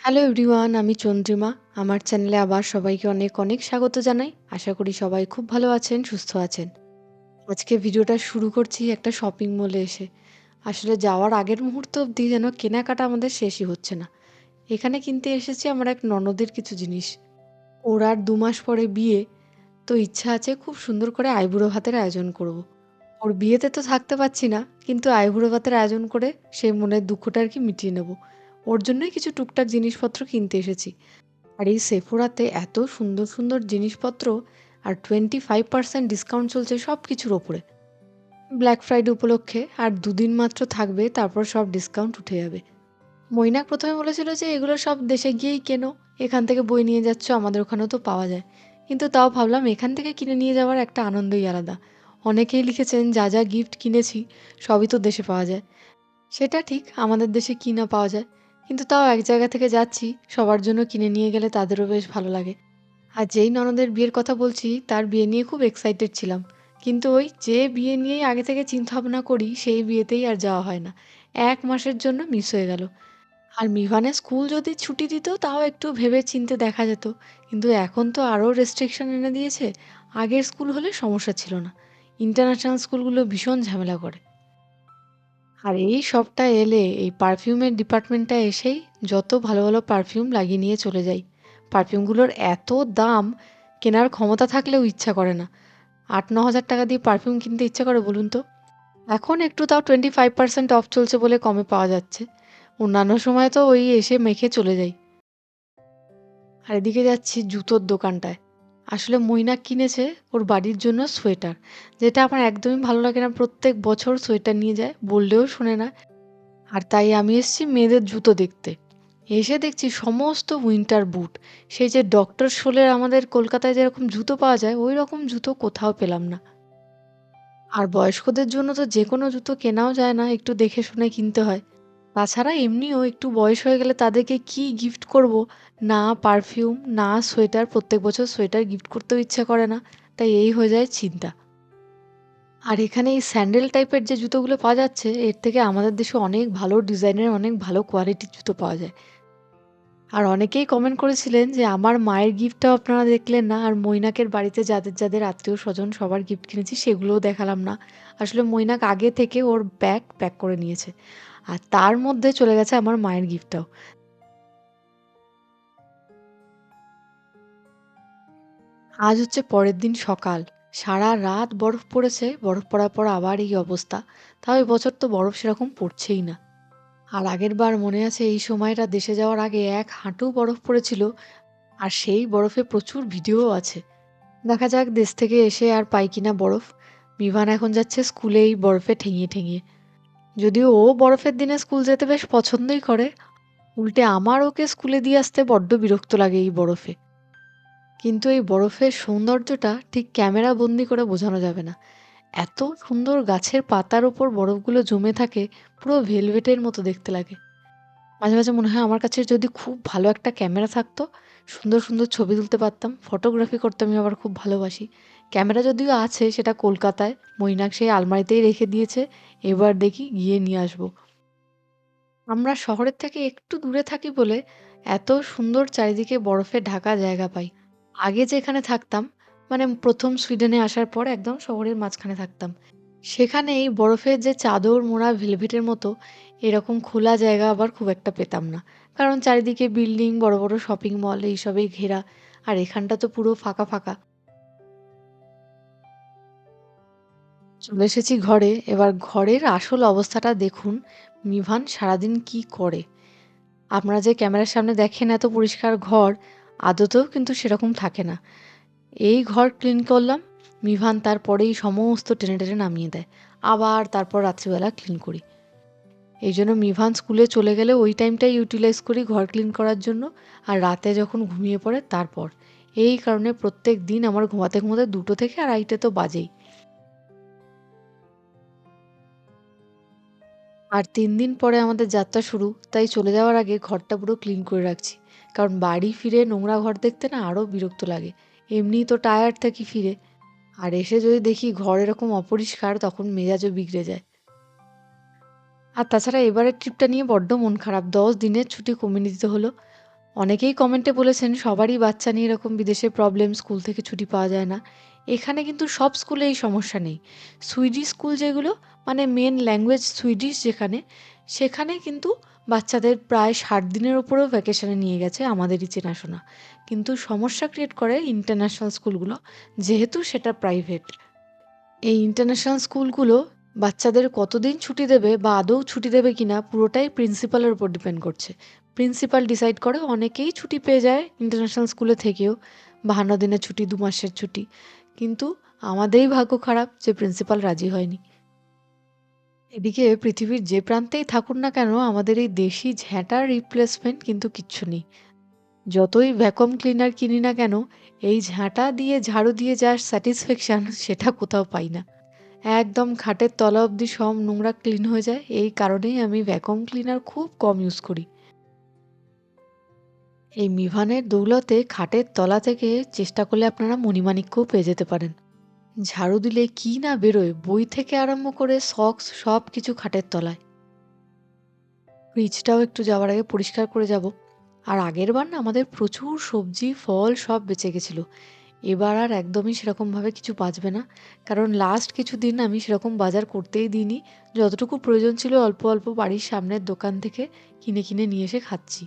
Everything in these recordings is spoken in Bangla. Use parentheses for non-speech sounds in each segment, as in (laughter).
হ্যালো এভরিওয়ান আমি চন্দ্রিমা। আমার চ্যানেলে আবার সবাইকে অনেক অনেক স্বাগত জানাই। আশা করি সবাই খুব ভালো আছেন, সুস্থ আছেন। আজকে ভিডিওটা শুরু করছি একটা শপিং মলে এসে। আসলে যাওয়ার আগের মুহূর্ত অবধি যেন কেনাকাটা আমাদের শেষই হচ্ছে না। এখানে কিনতে এসেছি আমার এক ননদের কিছু জিনিস। ওর আর দু মাস পরে বিয়ে, তো ইচ্ছা আছে খুব সুন্দর করে আইবুড়ো ভাতের আয়োজন করব। ওর বিয়েতে তো থাকতে পারছি না, কিন্তু আইবুড়ো ভাতের আয়োজন করে সেই মনের দুঃখটা আর কি মিটিয়ে নেব। ওর জন্যই কিছু টুকটাক জিনিসপত্র কিনতে এসেছি। আর এই সেফোরাতে এত সুন্দর সুন্দর জিনিসপত্র আর টোয়েন্টি ফাইভ পার্সেন্ট ডিসকাউন্ট চলছে সব কিছুর ওপরে। ব্ল্যাক ফ্রাইডে উপলক্ষে আর দুদিন মাত্র থাকবে, তারপর সব ডিসকাউন্ট উঠে যাবে। মৈনাক প্রথমে বলেছিল যে, এগুলো সব দেশে গিয়েই কেনো। এখান থেকে বই নিয়ে যাচ্ছ, আমাদের ওখানেও তো পাওয়া যায়। কিন্তু তাও ভাবলাম, এখান থেকে কিনে নিয়ে যাওয়ার একটা আনন্দই আলাদা। অনেকেই লিখেছেন, যা যা গিফট কিনেছি, সবই তো দেশে পাওয়া যায়। সেটা ঠিক, আমাদের দেশে কি না পাওয়া যায়। কিন্তু তাও এক জায়গা থেকে যাচ্ছি, সবার জন্য কিনে নিয়ে গেলে তাদেরও বেশ ভালো লাগে। আর যেই ননদের বিয়ের কথা বলছি, তার বিয়ে নিয়ে খুব এক্সাইটেড ছিলাম। কিন্তু ওই যে বিয়ে নিয়েই আগে থেকে চিন্তা ভাবনা করি, সেই বিয়েতেই আর যাওয়া হয় না। এক মাসের জন্য মিস হয়ে গেল। আর মিভানের স্কুল যদি ছুটি দিত, তাও একটু ভেবে চিনতে দেখা যেত। কিন্তু এখন তো আরও রেস্ট্রিকশন এনে দিয়েছে। আগের স্কুল হলে সমস্যা ছিল না। ইন্টারন্যাশনাল স্কুলগুলো ভীষণ ঝামেলা করে। আর এই সবটা এলে এই পারফিউমের ডিপার্টমেন্টটা এসেই যত ভালো ভালো পারফিউম লাগিয়ে নিয়ে চলে যাই। পারফিউমগুলোর এত দাম, কেনার ক্ষমতা থাকলেও ইচ্ছা করে না। আট ন হাজার টাকা দিয়ে পারফিউম কিনতে ইচ্ছা করে বলুন তো? এখন একটু তাও টোয়েন্টি ফাইভ পার্সেন্ট অফ চলছে বলে কমে পাওয়া যাচ্ছে। অন্যান্য সময় তো ওই এসে মেখে চলে যাই। আর এদিকে যাচ্ছি জুতোর দোকানটায়। আসলে মৈনাক কিনেছে ওর বাড়ির জন্য সোয়েটার। যেটা আমার একদমই ভালো লাগে না, প্রত্যেক বছর সোয়েটার নিয়ে যায়, বললেও শোনে না। আর তাই আমি এসেছি মেয়েদের জুতো দেখতে। এসে দেখছি সমস্ত উইন্টার বুট সেই যে ডক্টর শোলের আমাদের কলকাতায় যেরকম জুতো পাওয়া যায় ওই রকম জুতো কোথাও পেলাম না। আর বয়স্কদের জন্য তো যে কোনো জুতো কেনাও যায় না, একটু দেখে শুনে কিনতে হয়। তাছাড়া এমনিও একটু বয়স হয়ে গেলে তাদেরকে কি গিফট করব? না পারফিউম না সোয়েটার প্রত্যেক বছর সোয়েটার গিফট করতেও ইচ্ছা করে না, তাই এই হয়ে যায় চিন্তা। আর এখানে এই স্যান্ডেল টাইপের যে জুতোগুলো পাওয়া যাচ্ছে, এর থেকে আমাদের দেশে অনেক ভালো ডিজাইনের, অনেক ভালো কোয়ালিটির জুতো পাওয়া যায়। আর অনেকেই কমেন্ট করেছিলেন যে, আমার মায়ের গিফটটাও আপনারা দেখলেন না, আর মৈনাকের বাড়িতে যাদের যাদের আত্মীয় স্বজন সবার গিফট কিনেছি, সেগুলোও দেখালাম না। আসলে মৈনাক আগে থেকে ওর ব্যাগ প্যাক করে নিয়েছে। আর তার মধ্যে চলে গেছে আমার মায়ের গিফটটাও আজ হচ্ছে পরের দিন সকাল। সারা রাত বরফ পড়েছে, বরফ পড়ার পর আবার এই অবস্থা। তাও এবছর তো বরফ সেরকম পড়ছেই না। আর আগের বার মনে আছে এই সময়টা দেশে যাওয়ার আগে এক হাঁটু বরফ পড়েছিল, আর সেই বরফে প্রচুর ভিডিও আছে। দেখা যাক দেশ থেকে এসে আর পাই কিনা বরফ। বিভান এখন যাচ্ছে স্কুলে এই বরফে ঠেঙিয়ে ঠেঙিয়ে। যদিও ও বরফের দিনে স্কুল যেতে বেশ পছন্দই করে। উল্টে আমার ওকে স্কুলে দিয়ে আসতে বড্ড বিরক্ত লাগে এই বরফে। কিন্তু এই বরফের সৌন্দর্যটা ঠিক ক্যামেরা বন্দি করে বোঝানো যাবে না। এত সুন্দর গাছের পাতার ওপর বরফগুলো জমে থাকে, পুরো ভেলভেটের মতো দেখতে লাগে। মাঝে মাঝে মনে হয় আমার কাছে যদি খুব ভালো একটা ক্যামেরা থাকতো, সুন্দর সুন্দর ছবি তুলতে পারতাম, ফটোগ্রাফি করতে আমি আবার খুব ভালোবাসি। ক্যামেরা যদিও আছে, সেটা কলকাতায়। মৈনাক সেই আলমারিতেই রেখে দিয়েছে। এবার দেখি গিয়ে নিয়ে আসব। আমরা শহরের থেকে একটু দূরে থাকি বলে এত সুন্দর চারিদিকে বরফে ঢাকা জায়গা পাই। আগে যেখানে থাকতাম মানে প্রথম সুইডেনে আসার পর একদম শহরের মাঝখানে থাকতাম। সেখানে এই বরফের যে চাদর মোড়া ভেলভেটের মতো, এরকম খোলা জায়গা আবার খুব একটা পেতাম না। কারণ চারিদিকে বিল্ডিং, বড় বড় শপিং মল, এইসবেই ঘেরা। আর এখানটা তো পুরো ফাঁকা ফাঁকা। চলে এসেছি ঘরে। এবার ঘরের আসল অবস্থাটা দেখুন। মিভান সারাদিন কি করে? আপনারা যে ক্যামেরার সামনে দেখেন এত পরিষ্কার ঘর, আদতেও কিন্তু সেরকম থাকে না। এই ঘর ক্লিন করলাম, মিভান তারপরেই সমস্ত টেনে টেনে নামিয়ে দেয়। আবার তারপর রাত্রিবেলা ক্লিন করি। এই জন্য মিভান স্কুলে চলে গেলে ওই টাইমটাই ইউটিলাইজ করি ঘর ক্লিন করার জন্য, আর রাতে যখন ঘুমিয়ে পড়ে তারপর। এই কারণে প্রত্যেক দিন আমার ঘুমাতে ঘুমাতে দুটো থেকে আড়াইটে তো বাজেই। আর তিন দিন পরে আমাদের যাত্রা শুরু, তাই চলে যাওয়ার আগে ঘরটা পুরো ক্লিন করে রাখছি। কারণ বাড়ি ফিরে নোংরা ঘর দেখতে না আরও বিরক্ত লাগে। এমনিই তো টায়ার্ড থাকি ফিরে। আর এসে যদি দেখি ঘর এরকম অপরিষ্কার, তখন মেজাজও বিগড়ে যায়। আর তাছাড়া এবারের ট্রিপটা নিয়ে বড্ড মন খারাপ। দশ দিনের ছুটি কমিয়ে দিতে হলো। অনেকেই কমেন্টে বলেছেন, সবারই বাচ্চা নিয়ে এরকম বিদেশে প্রবলেম স্কুল থেকে ছুটি পাওয়া যায় না। এখানে কিন্তু সব স্কুলে এই সমস্যা নেই। সুইডিশ স্কুল যেগুলো মানে মেন ল্যাঙ্গুয়েজ সুইডিশ যেখানে, সেখানে কিন্তু বাচ্চাদের প্রায় ষাট দিনের ওপরেও ভ্যাকেশনে নিয়ে গেছে আমাদেরই চেনাশোনা কিন্তু সমস্যা ক্রিয়েট করে ইন্টারন্যাশনাল স্কুলগুলো যেহেতু সেটা প্রাইভেট এই ইন্টারন্যাশনাল স্কুলগুলো বাচ্চাদের কতদিন ছুটি দেবে বা আদৌ ছুটি দেবে কিনা পুরোটাই প্রিন্সিপালের উপর ডিপেন্ড করছে। প্রিন্সিপাল ডিসাইড করে, অনেকেই ছুটি পেয়ে যায় ইন্টারন্যাশনাল স্কুলে থেকেও। বাহান্ন দিনের ছুটি, দু মাসের ছুটি। কিন্তু আমাদেরই ভাগ্য খারাপ যে প্রিন্সিপাল রাজি হয়নি। এদিকে পৃথিবীর যে প্রান্তেই থাকুন না কেন, আমাদের এই দেশি ঝ্যাঁটার রিপ্লেসমেন্ট কিন্তু কিচ্ছু নেই। যতই ভ্যাকুয়াম ক্লিনার কিনি না কেন, এই ঝাঁটা দিয়ে ঝাড়ু দিয়ে যা স্যাটিসফ্যাকশান সেটা কোথাও পাই না। একদম খাটের তলা অবধি সব নোংরা ক্লিন হয়ে যায়। এই কারণেই আমি ভ্যাকুয়াম ক্লিনার খুব কম ইউজ করি। এই মিভানের দৌলতে খাটের তলা থেকে চেষ্টা করলে আপনারা মণিমাণিক্যও পেয়ে যেতে পারেন। ঝাড়ু দিলে কি না বেরোয়, বই থেকে আরম্ভ করে সক্স সব কিছু খাটের তলায়। ফ্রিজটাও একটু যাওয়ার আগে পরিষ্কার করে যাব। আর আগের বার না আমাদের প্রচুর সবজি, ফল সব বেঁচে গেছিল। এবার আর একদমই সেরকমভাবে কিছু বাঁচবে না। কারণ লাস্ট কিছু দিন আমি সেরকম বাজার করতেই দিইনি। যতটুকু প্রয়োজন ছিল অল্প অল্প বাড়ির সামনের দোকান থেকে কিনে কিনে নিয়ে এসে খাচ্ছি।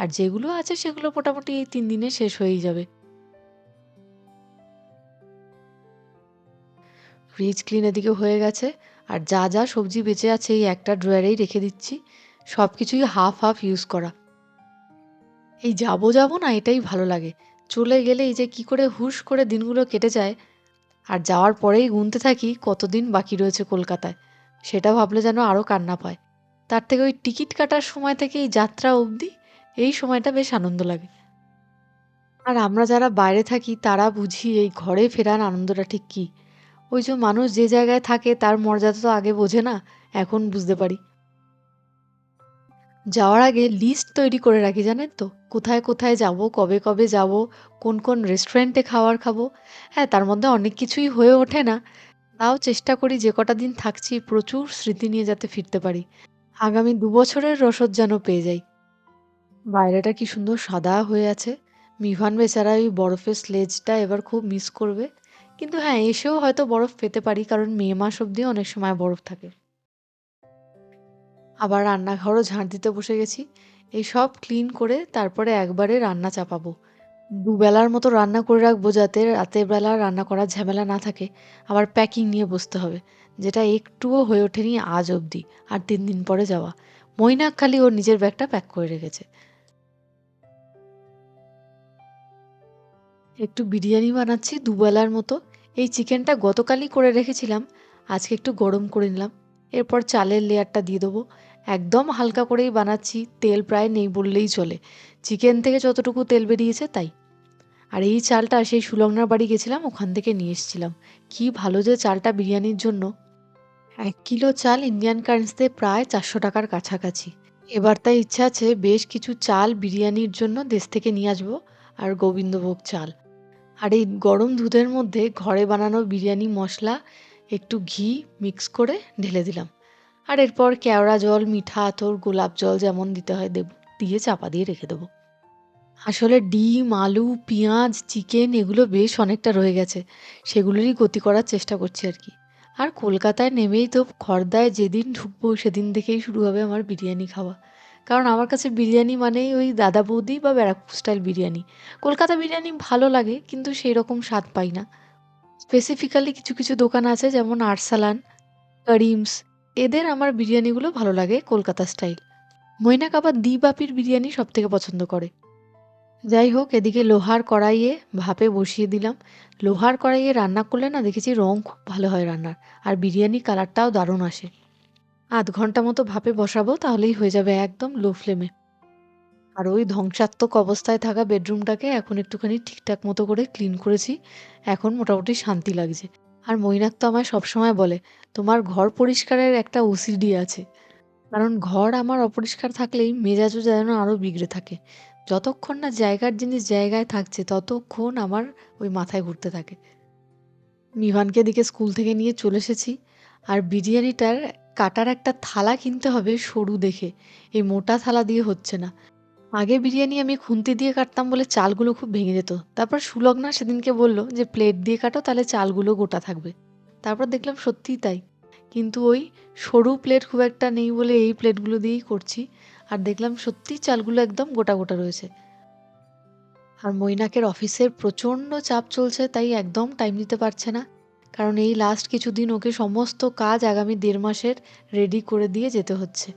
আর যেগুলো আছে সেগুলো মোটামুটি এই তিন দিনে শেষ হয়েই যাবে। ফ্রিজ ক্লিন এদিকে হয়ে গেছে, আর যা যা সবজি বেঁচে আছে এই একটা ড্রয়ারেই রেখে দিচ্ছি। সব কিছুই হাফ হাফ ইউজ করা। এই যাব যাব না এটাই ভালো লাগে। চলে গেলে এই যে কি করে হুশ করে দিনগুলো কেটে যায়, আর যাওয়ার পরেই গুনতে থাকি কতদিন বাকি রয়েছে কলকাতায়। সেটা ভাবলে যেন আরও কান্না পায়। তার থেকে ওই টিকিট কাটার সময় থেকে এই যাত্রা অবধি এই সময়টা বেশ আনন্দ লাগে। আর আমরা যারা বাইরে থাকি, তারা বুঝি এই ঘরে ফেরার আনন্দটা ঠিক কী? ওই যে মানুষ যে জায়গায় থাকে, তার মর্যাদা তো আগে বোঝে না, এখন বুঝতে পারি। যাওয়ার আগে লিস্ট তৈরি করে রাখি, জানেন তো? কোথায় কোথায় যাব, কবে কবে যাব, কোন কোন রেস্টুরেন্টে খাবার খাব? হ্যাঁ তার মধ্যে অনেক কিছুই হয়ে ওঠে না। তাও চেষ্টা করি যে কটা দিন থাকছি, প্রচুর স্মৃতি নিয়ে যাতে ফিরতে পারি। আগামী দু বছরের রসদ যেন পেয়ে যাই। বাইরেটা কি সুন্দর সাদা হয়ে আছে। মিভান বেচারা ওই বরফের স্লেজটা এবার খুব মিস করবে। কিন্তু হ্যাঁ এসেও হয়তো বরফ পেতে পারি, কারণ মে মাস অবধি অনেক সময় বরফ থাকে। আবার রান্নাঘরও ঝাঁট দিতে বসে গেছি। এই সব ক্লিন করে তারপরে একবারে রান্না চাপাবো। দুবেলার মতো রান্না করে রাখব যাতে রাতের বেলা রান্না করার ঝামেলা না থাকে। আবার প্যাকিং নিয়ে বসতে হবে, যেটা একটুও হয়ে ওঠেনি আজ অবধি, আর তিন দিন পরে যাওয়া। মৈনাক খালি ওর নিজের ব্যাগটা প্যাক করে রেখেছে। একটু বিরিয়ানি বানাচ্ছি দুবেলার মতো। এই চিকেনটা গতকালই করে রেখেছিলাম, আজকে একটু গরম করে নিলাম। এরপর চালের লেয়ারটা দিয়ে দেবো। একদম হালকা করেই বানাচ্ছি, তেল প্রায় নেই বললেই চলে। চিকেন থেকে যতটুকু তেল বেরিয়েছে তাই। আর এই চালটা, সেই সুলগ্নার বাড়ি গেছিলাম, ওখান থেকে নিয়ে এসেছিলাম। কি ভালো যে চালটা বিরিয়ানির জন্য। এক কিলো চাল ইন্ডিয়ান কারেন্সিতে প্রায় চারশো টাকার কাছাকাছি। এবার তাই ইচ্ছা আছে, বেশ কিছু চাল বিরিয়ানির জন্য দেশ থেকে নিয়ে আসব, আর গোবিন্দভোগ চাল। আর এই গরম দুধের মধ্যে ঘরে বানানো বিরিয়ানি মশলা একটু ঘি মিক্স করে ঢেলে দিলাম। আর এরপর কেওড়া জল, মিঠা আতর, গোলাপ জল যেমন দিতে হয় দেব, দিয়ে চাপা দিয়ে রেখে দেবো। আসলে ডিম, আলু, পেঁয়াজ, চিকেন এগুলো বেশ অনেকটা রয়ে গেছে, সেগুলোরই গতি করার চেষ্টা করছি আর কি। আর কলকাতায় নেমেই তো খর্দায় যেদিন ঢুকবো সেদিন থেকেই শুরু হবে আমার বিরিয়ানি খাওয়া। কারণ আমার কাছে বিরিয়ানি মানেই ওই দাদা বৌদি বা ব্যারাকপুর স্টাইল বিরিয়ানি। কলকাতা বিরিয়ানি ভালো লাগে, কিন্তু সেই রকম স্বাদ পাই না। স্পেসিফিক্যালি কিছু কিছু দোকান আছে যেমন আরসালান, করিমস, এদের আমার বিরিয়ানিগুলো ভালো লাগে কলকাতা স্টাইল মৈনাক আবার দি বাপির বিরিয়ানি সব থেকে পছন্দ করে। যাই হোক, এদিকে লোহার কড়াইয়ে ভাপে বসিয়ে দিলাম। লোহার কড়াইয়ে রান্না করলে না দেখেছি রং খুব ভালো হয় রান্নার, আর বিরিয়ানি কালারটাও দারুণ আসে। আধ ঘণ্টা মতো ভাপে বসাবো, তাহলেই হয়ে যাবে একদম লো ফ্লেমে আর ওই ধ্বংসাত্মক অবস্থায় থাকা বেডরুমটাকে এখন একটুখানি ঠিকঠাক মতো করে ক্লিন করেছি, এখন মোটামুটি শান্তি লাগছে। আর মৈনাক তো আমায় সবসময় বলে, তোমার ঘর পরিষ্কারের একটা ওসিডি আছে। কারণ ঘর আমার অপরিষ্কার থাকলেই মেজাজও যেন আরও বিগড়ে থাকে। যতক্ষণ না জায়গার জিনিস জায়গায় থাকছে, ততক্ষণ আমার ওই মাথায় ঘুরতে থাকে। মিভানকে দিকে স্কুল থেকে নিয়ে চলে এসেছি। আর বিরিয়ানিটার কাটার একটা থালা কিনতে হবে সরু দেখে। এই মোটা থালা দিয়ে হচ্ছে না। আগে বিরিয়ানি আমি খুন্তি দিয়ে কাটতাম বলে চালগুলো খুব ভেঙে যেত। তারপর সুলগ্না সেদিনকে বলল যে, প্লেট দিয়ে কাটো, তাহলে চালগুলো গোটা থাকবে। তারপর দেখলাম সত্যিই তাই। কিন্তু ওই সরু প্লেট খুব একটা নেই বলে এই প্লেটগুলো দিয়েই করছি। আর দেখলাম সত্যিই চালগুলো একদম গোটা গোটা রয়েছে। আর মৈনাকের অফিসের প্রচণ্ড চাপ চলছে, তাই একদম টাইম দিতে পারছে না। কারণ এই লাস্ট কিছুদিন ওকে সমস্ত কাজ আগামী দেড় মাসের রেডি করে দিয়ে যেতে হচ্ছে।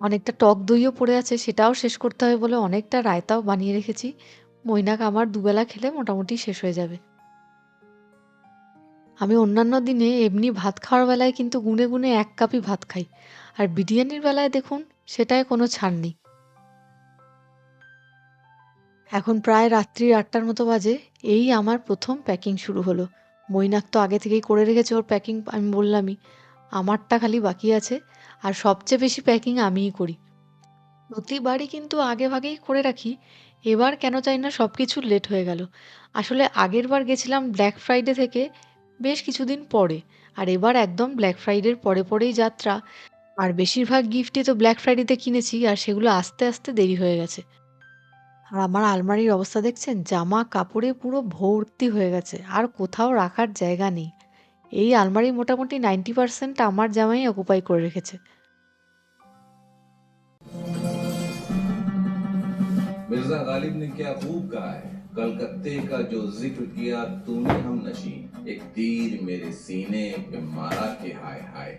অনেকটা টক দইও পড়ে আছে, সেটাও শেষ করতে হবে বলে অনেকটা রায়তাও বানিয়ে রেখেছি। মৈনাক আমার দুবেলা খেলে মোটামুটি শেষ হয়ে যাবে। আমি অন্যান্য দিনে এমনি ভাত খাওয়ার বেলায় কিন্তু গুনে গুনে এক কাপই ভাত খাই। আর বিরিয়ানির বেলায় দেখুন, সেটায় কোনো ছাড় নেই। এখন প্রায় রাত্রি আটটার মতো বাজে, এই আমার প্রথম প্যাকিং শুরু হলো। মৈনাক তো আগে থেকেই করে রেখেছে ওর প্যাকিং আমি বললামই। আমারটা খালি বাকি আছে, আর সবচেয়ে বেশি প্যাকিং আমিই করি। প্রতিবারই কিন্তু আগে ভাগেই করে রাখি, এবার কেন চাই না সব কিছু লেট হয়ে গেল। আসলে আগের বার গেছিলাম ব্ল্যাক ফ্রাইডে থেকে বেশ কিছুদিন পরে, আর এবার একদম ব্ল্যাক ফ্রাইডের পরে পরেই যাত্রা। আর বেশিরভাগ গিফটই তো ব্ল্যাক ফ্রাইডেতে কিনেছি, আর সেগুলো আস্তে আস্তে দেরি হয়ে গেছে। আর আমার আলমারির অবস্থা দেখছেন জামা কাপড়ে পুরো ভর্তি হয়ে গেছে আর কোথাও রাখার জায়গা নেই এই আলমারি মোটামুটি নাইনটি পার্সেন্ট আমার জামাই অকুপাই করে রেখেছে मिर्जा गालिब ने क्या खूब कहा है कलकत्ते का जो जिक्र किया तूने हम नशी एक तीर मेरे सीने पे मारा के हाय हाय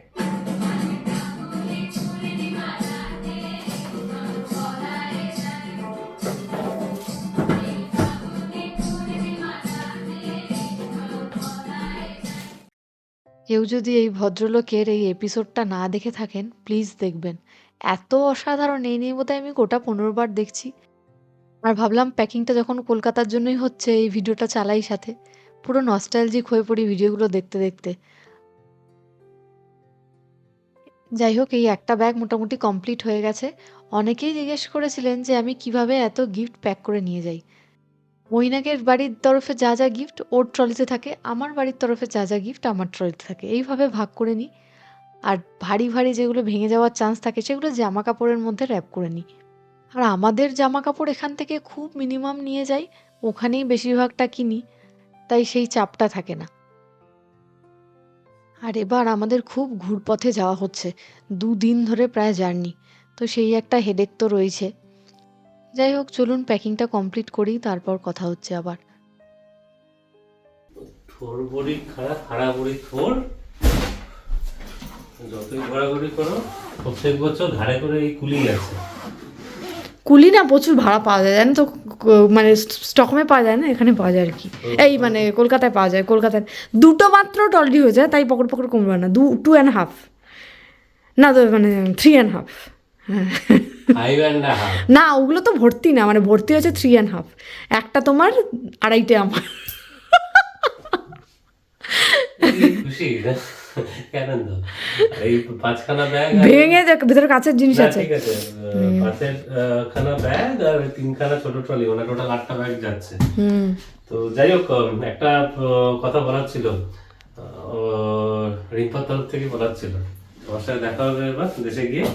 কেউ যদি এই ভদ্রলোকের এই এপিসোডটা না দেখে থাকেন প্লিজ দেখবেন। এত অসাধারণ, এই নিয়ে বোধহয় আমি গোটা পনেরো বার দেখছি। আর ভাবলাম প্যাকিংটা যখন কলকাতার জন্যই হচ্ছে, এই ভিডিওটা চালাই সাথে। পুরো নস্টালজিক হয়ে পড়ি ভিডিওগুলো দেখতে দেখতে। যাই হোক, এই একটা ব্যাগ মোটামুটি কমপ্লিট হয়ে গেছে। অনেকেই জিজ্ঞেস করেছিলেন যে আমি কীভাবে এত গিফট প্যাক করে নিয়ে যাই। মৈনাকের বাড়ির তরফে যা যা গিফট ওর ট্রলিতে থাকে, আমার বাড়ির তরফে যা যা গিফট আমার ট্রলিতে থাকে। এইভাবে ভাগ করে নিই। আর ভারী ভারী যেগুলো ভেঙে যাওয়ার চান্স থাকে, সেগুলো জামা কাপড়ের মধ্যে র্যাপ করে নিই। আর আমাদের জামা কাপড় এখান থেকে খুব মিনিমাম নিয়ে যাই, ওখানেই বেশিরভাগটা কিনি, তাই সেই চাপটা থাকে না। আর এবার আমাদের খুব ঘুরপথে যাওয়া হচ্ছে, দুদিন ধরে প্রায় জার্নি তো সেই একটা হেডেক তো রয়েছে। যাই হোক চলুন প্যাকিংটা কমপ্লিট করি তারপর কথা হচ্ছে আবার। থোর বড়ি খাড়া খাড়া বড়ি থোর। যতই ঘোরাঘুরি করো প্রত্যেক বছর ঘাড়ে করে এই কুলি আছে। কুলি না প্রচুর ভাড়া পাওয়া যায় জানেন তো? মানে স্টকমে পাওয়া যায় না এখানে পাওয়া যায় আর কি। এই মানে কলকাতায় পাওয়া যায় কলকাতায়। দুটো মাত্র টলডি হয়ে যায় তাই পকড় পকড় কমবে না দু টু অ্যান্ড হাফ না তো মানে থ্রি অ্যান্ড হাফ না ওগুলো তো ভর্তি না মানে ভর্তি হচ্ছে থ্রি অ্যান্ড হাফ একটা তোমার আড়াইটে আমার। ভেঙে ভেতরে কাছের জিনিস আছে। খানা ব্যাগ আর তিনখানা ছোট ট্রলি মানে টোটাল আটটা ব্যাগ যাচ্ছে। হুম। তো যাই হোক একটা কথা বলার ছিল। রিম্পার তরফ থেকে বলার ছিল। তোমার সাথে দেখা হবে এবার দেশে গিয়ে।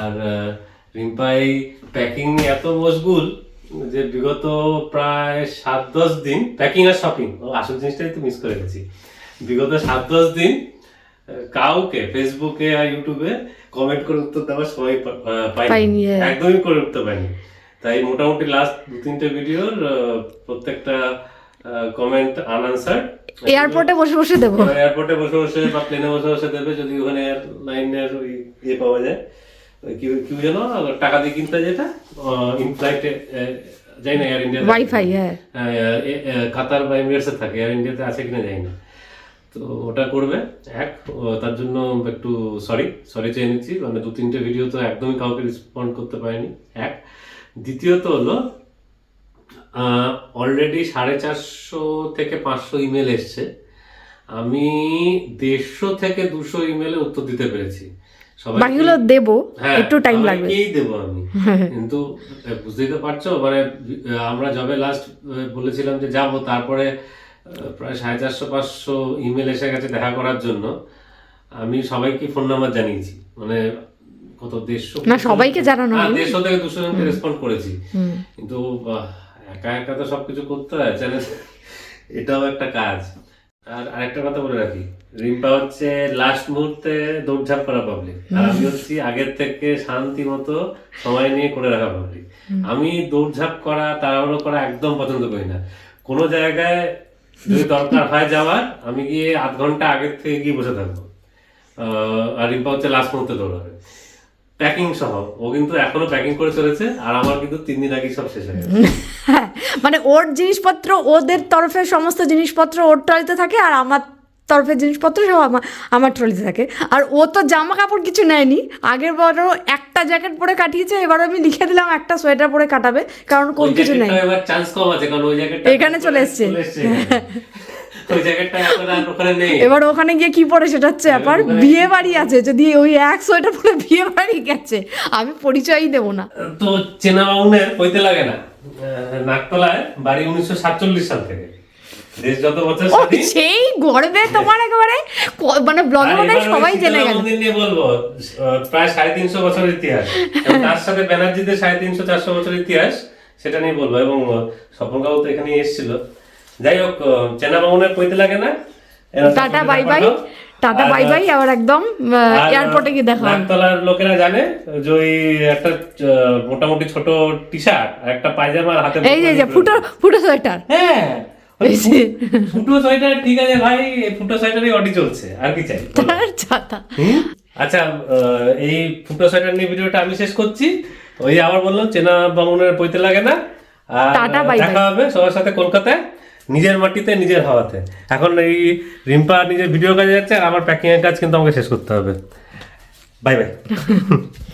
আর রিম্পাই প্যাকিং নিয়ে এত মশগুল যে বিগত প্রায় সাত দশ দিন প্যাকিং আর শপিং ও আসল জিনিসটাই তো মিস করে গেছি। বিগত সাত দশ দিন কাউকে ফেসবুকে আর ইউটিউবে কমেন্ট করে উত্তর দেওয়ার সময় পাইনি, হ্যাঁ। একদমই করে উঠতে পারিনি তাই মোটামুটি লাস্ট দু তিনটে ভিডিওর প্রত্যেকটা কমেন্ট আনআনসার্ড এয়ারপোর্টে বসে বসে দেবো। এয়ারপোর্টে বসে বসে বা প্লেনে বসে বসে দেবে যদি ওখানে লাইনের ওই ইয়ে পাওয়া যায়। ওই কি কি যেন টাকা দিয়ে কিনতে যেটা ইন ফ্লাইটে যাই না এয়ার ইন্ডিয়া ওয়াইফাই হ্যাঁ। কাতার বা এমিরেটসে থাকে এয়ার ইন্ডিয়াতে আছে কিনা যাই না। তো ওটা করবে এক তার জন্য একটু সরি সরি চেয়ে নিচ্ছি মানে দু তিনটে ভিডিও তো একদমই কাউকে রেসপন্ড করতে পারিনি এক। দ্বিতীয়ত হলো অলরেডি সাড়ে চারশো থেকে পাঁচশো ইমেল এসছে। আমি দেড়শো থেকে দুশো ইমেলে উত্তর দিতে পেরেছি। বাকিগুলো দেবো একটু টাইম লাগবে। কি দেবো আমি। (laughs) কিন্তু বুঝতেই তো পারছ মানে আমরা যবে লাস্ট বলেছিলাম যে যাব তারপরে প্রায় সাড়ে চারশো পাঁচশো ইমেল এসে গেছে দেখা করার জন্য। আমি সবাইকে ফোন নাম্বার জানিয়েছি মানে কত দেড়শো না, সবাইকে জানানো হ্যাঁ, দেড়শো থেকে দুশো জনকে রেসপন্ড করেছি। কিন্তু একা একা তো সবকিছু করতে হয় চ্যানেল এটাও একটা কাজ। আর আরেকটা কথা বলে রাখি রিম্পা হচ্ছে লাস্ট মুহূর্তে দৌড়ঝাঁপ করা পাবলিক আর আমি হচ্ছি আগের থেকে শান্তি মতো সময় নিয়ে করে রাখা পাবলিক আমি দৌড়ঝাঁপ করা তাড়াহুড়ো করা একদম পছন্দ করি না। কোনো জায়গায় যদি দরকার হয় যাওয়ার আমি গিয়ে আধ ঘণ্টা আগের থেকে গিয়ে বসে থাকব। আর রিম্পা হচ্ছে লাস্ট মুহূর্তে দৌড়াবে। প্যাকিং সহ ও কিন্তু এখনও প্যাকিং করে চলেছে আর আমার কিন্তু তিন দিন আগে সব শেষ হয়ে গেছে। (laughs) মানে ওর জিনিসপত্র ওদের তরফের সমস্ত জিনিসপত্র ওর ট্রলিতে থাকে আর আমার তরফের জিনিসপত্র সব আমার আমার ট্রলিতে থাকে। আর ও তো জামা কাপড় কিছু নেয়নি। আগের বারও একটা জ্যাকেট পরে কাটিয়েছে এবার আমি লিখে দিলাম একটা সোয়েটার পরে কাটাবে কারণ কোন কিছু নেই। এখানে চলে এসছে। (laughs) এবার ওখানে গিয়ে কি পরে সেটা হচ্ছে ব্যাপার। বিয়ে বাড়ি আছে যদি ওই এক সোয়েটার পরে বিয়ে বাড়ি গেছে আমি পরিচয়ই দেবো না। তো চেনা বাউনের কইতে লাগে না। নাকতলায় বাড়ি উনিশশো সাতচল্লিশ সাল থেকে। দেশ যত বছর স্বাধীন সেই গর্বে তোমার একেবারে মানে ব্লগে আর এবার ওই সবাই জেনে গেল। মন্দির নিয়ে বলব প্রায় সাড়ে তিনশো বছরের ইতিহাস। তার সাথে ব্যানার্জিদের সাড়ে তিনশো চারশো বছরের ইতিহাস সেটা নিয়ে বলব। এবং স্বপন তো এখানে এসেছিল। যাই হোক চেনা বামুনের কইতে লাগে না? Tata bye bye tata bye bye আবার একদম এয়ারপোর্টে গিয়ে দেখা নাকতলার লোকেরা জানে যে ওই একটা মোটামুটি ছোট টি শার্ট আর একটা পায়জামা হাতে এই যে ফুটো ফুটো সোয়েটার। হ্যাঁ ফুটো সোয়েটার ঠিক আছে ভাই ফুটো সোয়েটারই অডি চলছে আর কি চাই? ছাতা আচ্ছা এই ফুটো সোয়েটার নিয়ে ভিডিওটা আমি শেষ করছি। ওই আবার বললাম চেনা বামুনের পইতে লাগে না। দেখা হবে সবার সাথে কলকাতায় নিজের মাটিতে নিজের হাওয়াতে। এখন এই রিম্পা নিজের ভিডিও কাজে যাচ্ছে আর আমার প্যাকিং এর কাজ কিন্তু আমাকে শেষ করতে হবে। Bye bye (laughs)